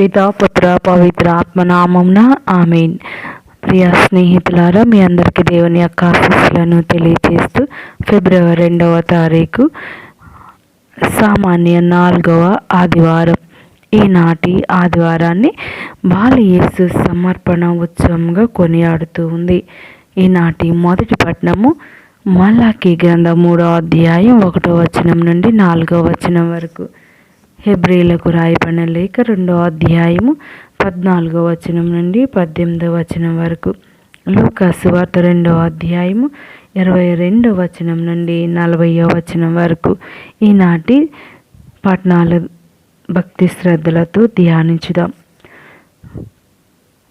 పితా పుత్ర పవిత్ర ఆత్మనామంన ఆమెన్. ప్రియ స్నేహితులారా మీ అందరికీ దేవుని యొక్క ఆశీస్సులను తెలియజేస్తూ ఫిబ్రవరి రెండవ తారీఖు సామాన్య నాలుగవ ఆదివారం. ఈనాటి ఆదివారాన్ని బాలయేసు సమర్పణ ఉత్సవంగా కొనియాడుతూ ఉంది. ఈనాటి మొదటి పట్టణము మల్లాకి గ్రంథ మూడో అధ్యాయం ఒకటో వచనం నుండి నాలుగో వచనం వరకు. హెబ్రిలకు రాయబడిన లేఖ రెండో అధ్యాయము పద్నాలుగో వచనం నుండి పద్దెనిమిదో వచనం వరకు. లూకాసు వార్త రెండో అధ్యాయము ఇరవై రెండో వచనం నుండి నలభైయో వచనం వరకు. ఈనాటి పట్నాలు భక్తి శ్రద్ధలతో ధ్యానించుదాం.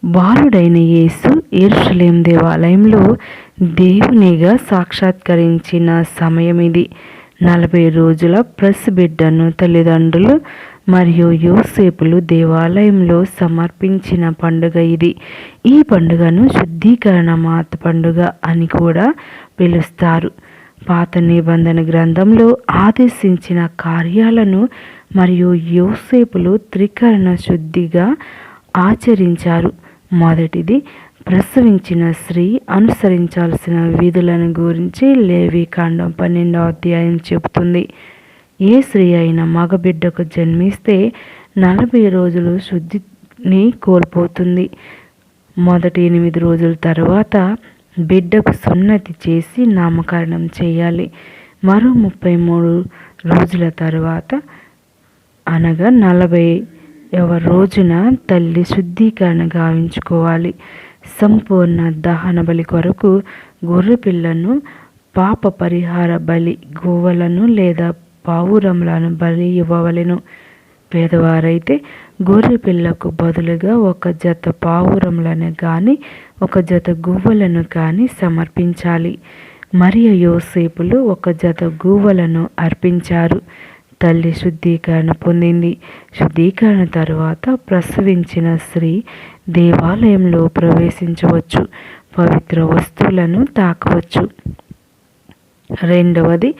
బాలుడైన యేసు ఏర్షలేం దేవాలయంలో దేవునిగా సాక్షాత్కరించిన సమయం ఇది నలభై రోజుల ప్రెస్ బిడ్డను తల్లిదండ్రులు మరియు యోసేపులు దేవాలయంలో సమర్పించిన పండుగ ఇది. ఈ పండుగను శుద్ధీకరణ మాత పండుగ అని కూడా పిలుస్తారు. పాత నిబంధన గ్రంథంలో ఆదేశించిన కార్యాలను మరియు యోసేపులు త్రికరణ శుద్ధిగా ఆచరించారు. మొదటిది ప్రసవించిన స్త్రీ అనుసరించాల్సిన విధులను గురించి లేవి కాండం పన్నెండవ అధ్యాయం చెబుతుంది. ఏ స్త్రీ అయినా మగబిడ్డకు జన్మిస్తే నలభై రోజులు శుద్ధిని కోల్పోతుంది. మొదటి ఎనిమిది రోజుల తర్వాత బిడ్డకు సున్నతి చేసి నామకరణం చేయాలి. మరో ముప్పై మూడు రోజుల తర్వాత అనగా నలభై రోజున తల్లి శుద్ధీకరణ గావించుకోవాలి. సంపూర్ణ దహన బలి కొరకు గొర్రె పిల్లను పాప పరిహార బలి గోవలను లేదా పావురములను బలి ఇవ్వవలెను. పేదవారైతే గొర్రె పిల్లకు బదులుగా ఒక జత పావురములను కానీ ఒక జత గువ్వలను కానీ సమర్పించాలి. మరియు యోసేపులు ఒక జత గువ్వలను అర్పించారు. తల్లి శుద్ధీకరణ పొందింది. శుద్ధీకరణ తరువాత ప్రసవించిన స్త్రీ దేవాలయంలో ప్రవేశించవచ్చు పవిత్ర వస్తువులను తాకవచ్చు. రెండవది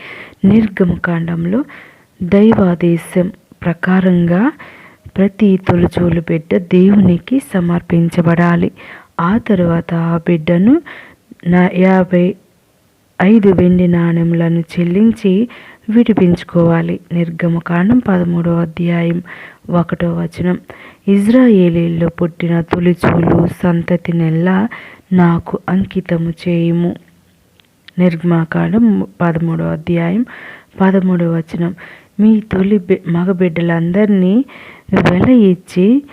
నిర్గమకాండంలో దైవాదేశం ప్రకారంగా ప్రతి తొలచూలు బిడ్డ దేవునికి సమర్పించబడాలి. ఆ తర్వాత ఆ బిడ్డను నా యాభై ఐదు వెండి నాణ్యములను చెల్లించి విడిపించుకోవాలి. నిర్గమకాండం పదమూడో అధ్యాయం ఒకటో వచనం. ఇజ్రాయేలీల్లో పుట్టిన తొలిచూలు సంతతి నెల్ల నాకు అంకితము చేయుము. నిర్గమకాండం పదమూడో అధ్యాయం పదమూడో వచనం. మీ తొలి మగబిడ్డలందరినీ వెల ఇచ్చి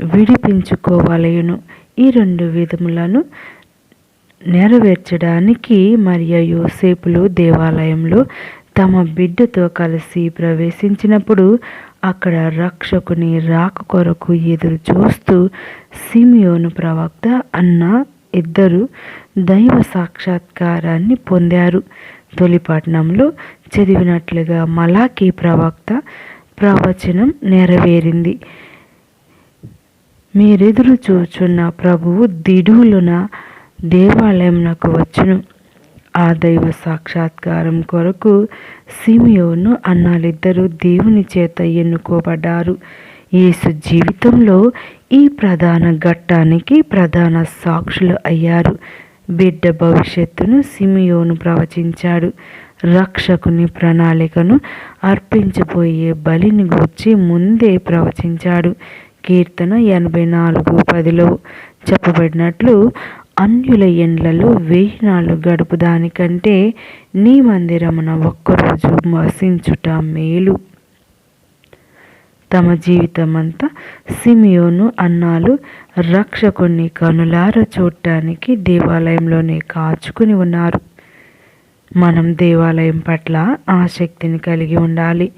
విడిపించుకోవలేను. ఈ రెండు విధములను నెరవేర్చడానికి మరియు యోసేపులు దేవాలయంలో తమ బిడ్డతో కలిసి ప్రవేశించినప్పుడు అక్కడ రక్షకుని రాక కొరకు ఎదురు చూస్తూ సిమియోను ప్రవక్త అన్న ఇద్దరు దైవ సాక్షాత్కారాన్ని పొందారు. తొలిపట్నంలో చదివినట్లుగా మలాకి ప్రవక్త ప్రవచనం నెరవేరింది. మీరెదురు చూచున్న ప్రభువు దిడులున దేవాలయంనకు వచ్చును. ఆ దైవ సాక్షాత్కారం కొరకు సిమియోను అన్నాలిద్దరూ దేవుని చేత ఎన్నుకోబడ్డారు. యేసు జీవితంలో ఈ ప్రధాన ఘట్టానికి ప్రధాన సాక్షులు అయ్యారు. బిడ్డ భవిష్యత్తును సిమియోను ప్రవచించాడు. రక్షకుని ప్రణాళికను అర్పించబోయే బలిని గూర్చి ముందే ప్రవచించాడు. కీర్తన ఎనభై నాలుగు పదిలో చెప్పబడినట్లు అన్యుల ఎండ్లలో వెయ్యి నాళ్ళు గడుపు దానికంటే నీ మందిరమున ఒక్కరోజు వసించుట మేలు. తమ జీవితమంతా సిమియోను అన్నాలు రక్షకుని కనులార చూడటానికి దేవాలయంలోనే కాచుకుని ఉన్నారు. మనం దేవాలయం పట్ల ఆసక్తిని కలిగి ఉండాలి.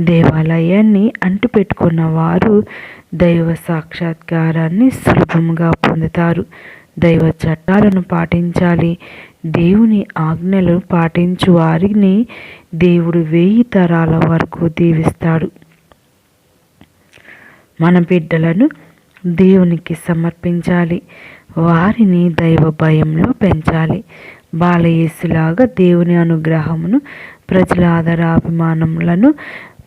దేవాలయాన్ని అంటుపెట్టుకున్న వారు దైవ సాక్షాత్కారాన్ని సులభంగా పొందుతారు. దైవ చట్టాలను పాటించాలి. దేవుని ఆజ్ఞలు పాటించు వారిని దేవుడు వెయ్యి తరాల వరకు దీవిస్తాడు. మన బిడ్డలను దేవునికి సమర్పించాలి. వారిని దైవ భయంలో పెంచాలి. బాలయేసులాగా దేవుని అనుగ్రహమును ప్రజల ఆదరాభిమానములను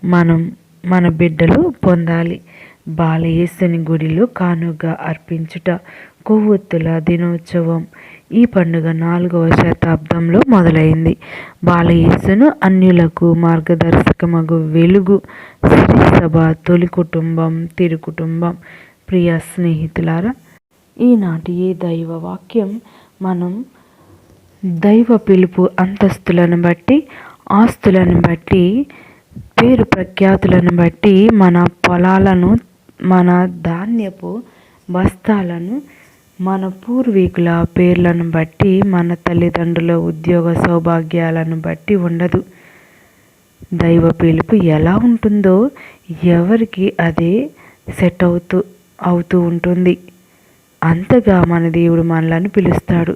మనం మన బిడ్డలు పొందాలి. బాలయేసుని గుడిలో కానుగా అర్పించుట కొవ్వొత్తుల దినోత్సవం ఈ పండుగ నాలుగవ శతాబ్దంలో మొదలైంది. బాలయేసును అన్యులకు మార్గదర్శకమగు వెలుగు సభ తొలి కుటుంబం తిరు కుటుంబం. ప్రియ స్నేహితులారా ఈనాటి ఈ దైవ వాక్యం మనం దైవ పిలుపు అంతస్తులను బట్టి ఆస్తులను బట్టి పేరు ప్రఖ్యాతులను బట్టి మన పొలాలను మన ధాన్యపు బస్తాలను మన పూర్వీకుల పేర్లను బట్టి మన తల్లిదండ్రుల ఉద్యోగ సౌభాగ్యాలను బట్టి ఉండదు. దైవ పిలుపు ఎలా ఉంటుందో ఎవరికి అదే సెట్ అవుతూ అవుతూ ఉంటుంది. అంతగా మన దేవుడు మనలను పిలుస్తాడు.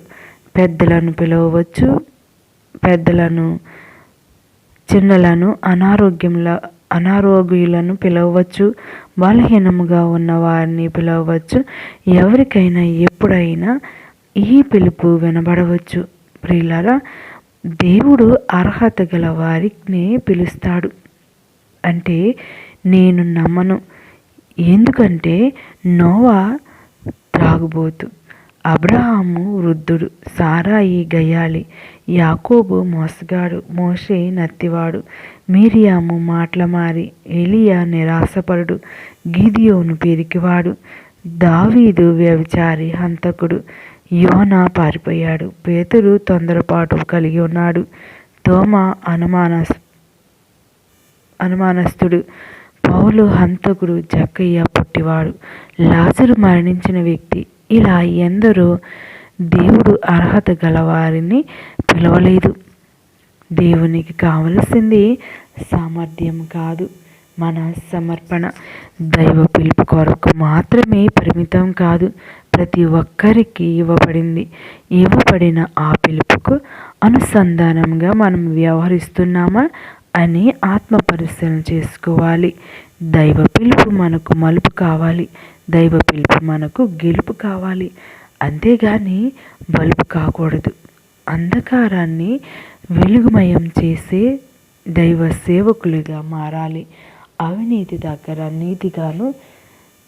పెద్దలను పిలవవచ్చు పెద్దలను చిన్నలను అనారోగ్యంలో అనారోగ్యులను పిలవచ్చు బలహీనముగా ఉన్న వారిని పిలవచ్చు ఎవరికైనా ఎప్పుడైనా ఈ పిలుపు వినబడవచ్చు. ప్రియులారా దేవుడు అర్హత గల వారిని పిలుస్తాడు. అంటే నేను నమ్మను. ఎందుకంటే నోవా త్రాగుబోతు అబ్రహాము వృద్ధుడు సారాయి గయాలి యాకోబు మోసగాడు మోషే నత్తివాడు మీరియాము మాటల మారి ఎలియా నిరాశపరుడు గిదియోను పిరికివాడు దావీదు వ్యభిచారి హంతకుడు యోన పారిపోయాడు పేతురు తొందరపాటు కలిగి ఉన్నాడు తోమ అనుమానస్ అనుమానస్తుడు పౌలు హంతకుడు జక్కయ్య పుట్టివాడు లాజరు మరణించిన వ్యక్తి ఇలా ఎందరో దేవుడు అర్హత గలవారిని పిలవలేదు. దేవునికి కావలసింది సామర్థ్యం కాదు మన సమర్పణ. దైవ పిలుపు కొరకు మాత్రమే పరిమితం కాదు ప్రతి ఒక్కరికి ఇవ్వబడింది. ఇవ్వబడిన ఆ పిలుపుకు అనుసంధానంగా మనం వ్యవహరిస్తున్నామా అని ఆత్మ పరిశీలన చేసుకోవాలి. దైవ పిలుపు మనకు మలుపు కావాలి. దైవ పిలుపు మనకు గెలుపు కావాలి. అంతేగాని బలుపు కాకూడదు. అంధకారాన్ని వెలుగుమయం చేసే దైవ సేవకులుగా మారాలి. అవినీతి దగ్గర నీతిగాను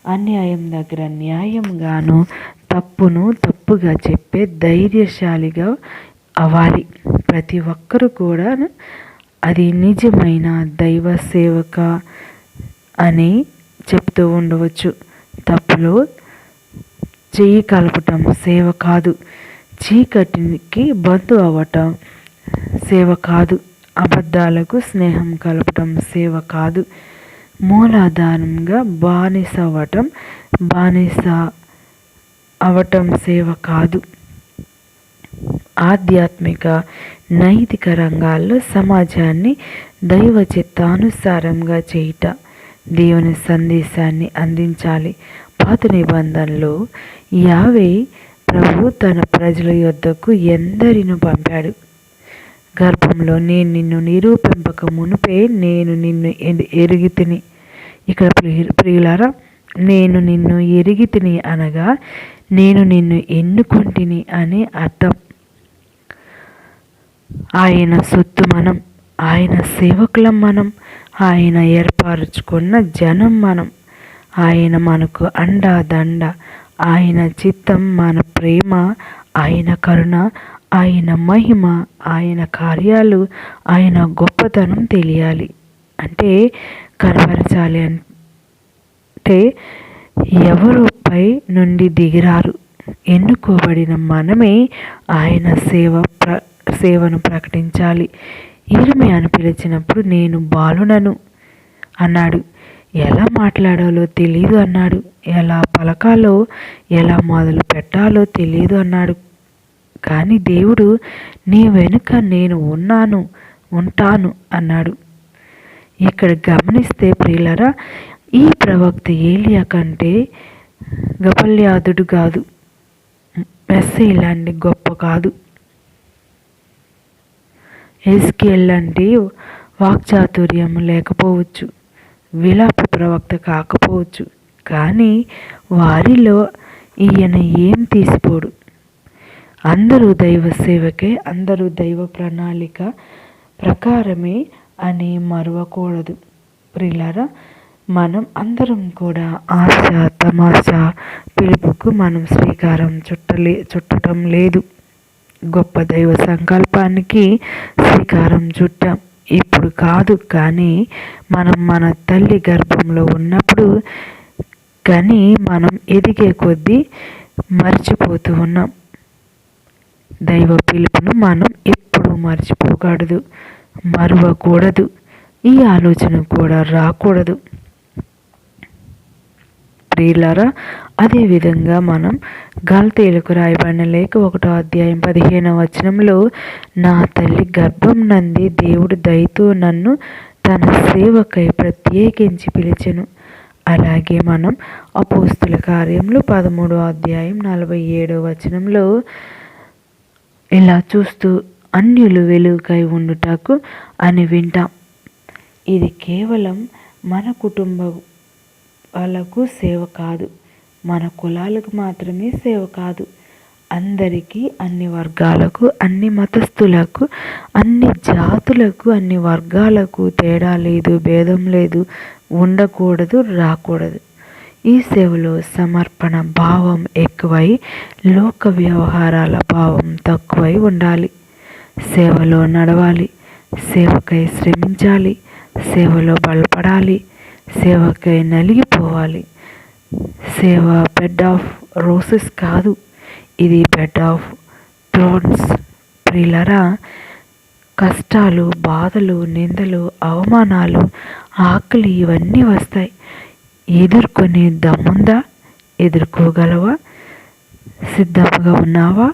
అన్యాయం దగ్గర న్యాయంగాను తప్పును తప్పుగా చెప్పే ధైర్యశాలిగా అవ్వాలి. ప్రతి ఒక్కరు కూడా అది నిజమైన దైవ సేవక అని చెప్తూ ఉండవచ్చు. తప్పులో చేయి కలపటం సేవ కాదు. చీకటికి బంధు అవ్వటం సేవ కాదు. అబద్ధాలకు స్నేహం కలపటం సేవ కాదు. మూలాధారంగా బానిస అవ్వటం బానిస అవటం సేవ కాదు. ఆధ్యాత్మిక నైతిక రంగాల్లో సమాజాన్ని దైవ చిత్తానుసారంగా చేయుట దేవుని సందేశాన్ని అందించాలి. పాత నిబంధనలో యావే ప్రభు తన ప్రజల యొద్దకు ఎందరిను పంపాడు. గర్భంలో నేను నిన్ను నిరూపింపక మునిపే నేను నిన్ను ఎరిగి తిని ఇక్కడ ప్రియులారా నేను నిన్ను ఎరిగి తిని అనగా నేను నిన్ను ఎన్నుకుంటిని అని అర్థం. ఆయన సొత్తు మనం. ఆయన సేవకులం మనం ఆయన ఏర్పరచుకున్న జనం మనం. ఆయన మనకు అండ దండ ఆయన చిత్తం మన ప్రేమ ఆయన కరుణ ఆయన మహిమ ఆయన కార్యాలు ఆయన గొప్పతనం తెలియాలి. అంటే కనబరచాలి అంటే ఎవరుపై నుండి దిగిరారు? ఎన్నుకోబడిన మనమే ఆయన సేవ ప్ర సేవను ప్రకటించాలి. అని పిలిచినప్పుడు నేను బాలునను అన్నాడు. ఎలా మాట్లాడాలో తెలియదు అన్నాడు. ఎలా పలకాలో ఎలా మొదలు పెట్టాలో తెలియదు అన్నాడు. కానీ దేవుడు నీ వెనుక నేను ఉన్నాను ఉంటాను అన్నాడు. ఇక్కడ గమనిస్తే ప్రియులరా ఈ ప్రవక్త ఏలియా కంటే గపల్యాదుడు కాదు. మెస్సే ఇలాంటి గొప్ప కాదు. ఎస్కేల్ లాంటి వాక్చాతుర్యం లేకపోవచ్చు విలాప ప్రవక్త కాకపోవచ్చు కానీ వారిలో ఈయన ఏం తీసిపోడు? అందరూ దైవ సేవకే అందరూ దైవ ప్రణాళిక ప్రకారమే అని మరవకూడదు. ప్రిలారా మనం అందరం కూడా ఆశ తమాషా పిలుపుకు మనం శ్రీకారం చుట్టలే చుట్టడం లేదు. గొప్ప దైవ సంకల్పానికి శ్రీకారం చుట్టాం. ఇప్పుడు కాదు కానీ మనం మన తల్లి గర్భంలో ఉన్నప్పుడు కానీ మనం ఎదిగే కొద్దీ మర్చిపోతూ ఉన్నాం. దైవ పిలుపును మనం ఎప్పుడూ మర్చిపోకూడదు మరువకూడదు. ఈ ఆలోచన కూడా రాకూడదు. ప్రియులారా అదేవిధంగా మనం గల్తీలకు రాయబడిన లేక ఒకటో అధ్యాయం పదిహేనవ వచనంలో నా తల్లి గర్భం నంది దేవుడు దయతో నన్ను తన సేవకై ప్రత్యేకించి పిలిచెను. అలాగే మనం అపోస్తుల కార్యంలో పదమూడో అధ్యాయం నలభై ఏడో వచనంలో ఇలా చూస్తూ అన్యులు వెలుగుకై ఉండుటకు అని వింటాం. ఇది కేవలం మన కుటుంబం వాళ్ళకు సేవ కాదు. మన కులాలకు మాత్రమే సేవ కాదు. అందరికీ అన్ని వర్గాలకు అన్ని మతస్థులకు అన్ని జాతులకు అన్ని వర్గాలకు తేడా లేదు భేదం లేదు ఉండకూడదు రాకూడదు. ఈ సేవలో సమర్పణ భావం ఎక్కువై లోక వ్యవహారాల భావం తక్కువై ఉండాలి. సేవలో నడవాలి సేవకై శ్రమించాలి సేవలో బలపడాలి సేవకై నలిగిపోవాలి. సేవ బెడ్ ఆఫ్ రోసెస్ కాదు. ఇది బెడ్ ఆఫ్ థ్రోన్స్ ప్రిలరా కష్టాలు బాధలు నిందలు అవమానాలు ఆకలి ఇవన్నీ వస్తాయి. ఎదుర్కొనే దమ్ముందా? ఎదుర్కోగలవా? సిద్ధంగా ఉన్నావా?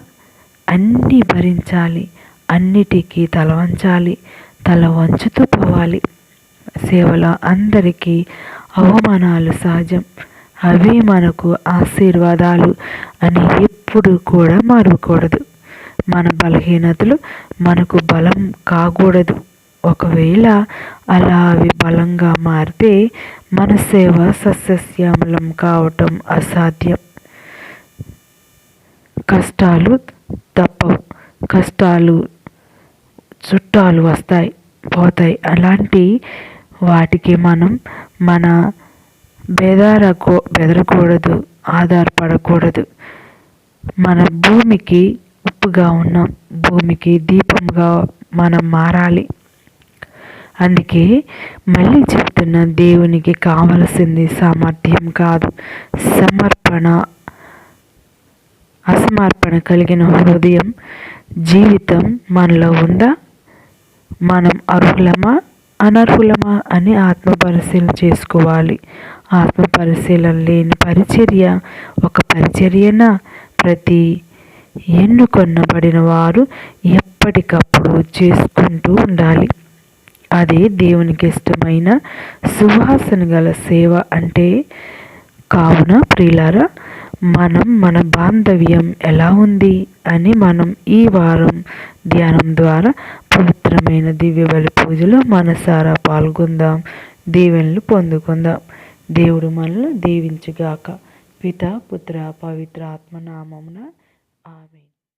అన్నీ భరించాలి. అన్నిటికీ తల వంచాలి. తల వంచుతూ పోవాలి. సేవలో అందరికీ అవమానాలు సహజం. అవే మనకు ఆశీర్వాదాలు అని ఎప్పుడు కూడా మారకూడదు. మన బలహీనతలు మనకు బలం కాకూడదు. ఒకవేళ అలా అవి బలంగా మారితే మన సేవ సస్యశ్యామలం కావటం అసాధ్యం. కష్టాలు తప్పవు. కష్టాలు చుట్టాలు వస్తాయి పోతాయి. అలాంటి వాటికి మనం మన బెదరకూ బెదరకూడదు ఆధారపడకూడదు. మన భూమికి ఉప్పుగా ఉన్నాం భూమికి దీపంగా మనం మారాలి. అందుకే మళ్ళీ చెప్తున్న దేవునికి కావలసింది సామర్థ్యం కాదు. సమర్పణ అసమర్పణ కలిగిన హృదయం జీవితం మనలో ఉందా? మనం అర్హులమా? అనర్హులమా అని ఆత్మ పరిశీలన చేసుకోవాలి. ఆత్మ పరిశీలన లేని పరిచర్య ఒక పరిచర్యన? ప్రతి ఎన్నుకొన్నబడిన వారు ఎప్పటికప్పుడు చేసుకుంటూ ఉండాలి. అదే దేవునికి ఇష్టమైన సువాసన గల సేవ అంటే కావున ప్రియులారా మనం మన బాంధవ్యం ఎలా ఉంది అని మనం ఈ వారం ధ్యానం ద్వారా పవిత్రమైన దివ్య బలి పూజలో మనసారా పాల్గొందాం. దీవెనలు పొందుకుందాం. దేవుడు మనల్ని దీవించుగాక. పిత పుత్ర పవిత్ర ఆత్మనామమున